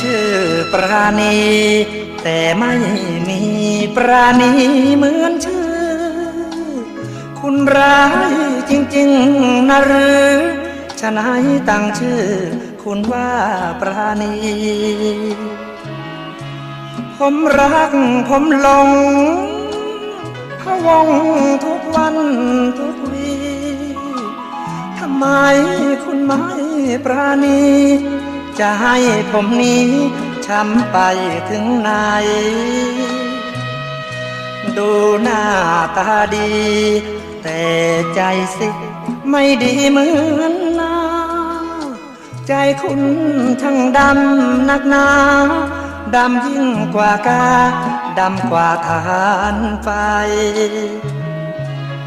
ชื่อปราณี แต่ไม่มีปราณีเหมือนชื่อ คุณร้ายจริงๆนะหรือฉนั้นตั้งชื่อ คุณว่าปราณี ผมรักผมหลงพะวงทุกวันทุกวีทำไมคุณไม่ปราณี จะให้ผมนี้ช้ำไปถึงไหน ดูหน้าตาดี แต่ใจสิไม่ดีเหมือนนาใจคุณทั้งดำนักหนาดำยิ่งกว่ากาดำกว่าทานไฟ